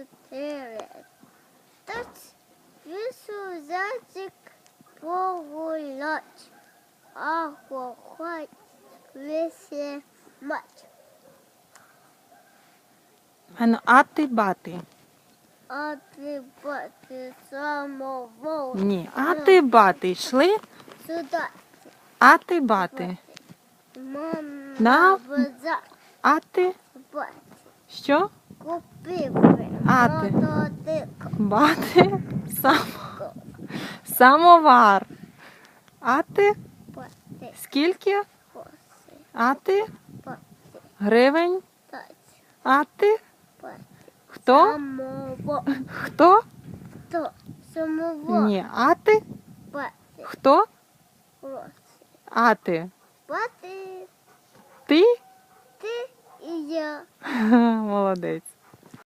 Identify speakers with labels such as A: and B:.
A: чотири. Тож вісу зайчик погулять, а хохоть весе мать.
B: Ано, а ти бати.
A: А ти бати самого
B: Ні. А ти бати йшли,
A: сюди.
B: а ти бати.
A: Мама
B: Да? А ти
A: бати.
B: що?
A: Купив
B: А ти?
A: мотодик.
B: Бати сам... самовар. А ти
A: Бати.
B: скільки?
A: Коси.
B: А ти
A: Бати.
B: гривень?
A: Тать.
B: А ти
A: Бати.
B: хто? Хто? Ні. А ти
A: Бати.
B: хто?
A: Коси.
B: А ти?
A: Бати.
B: Ти?
A: Ти і я.
B: Молодець.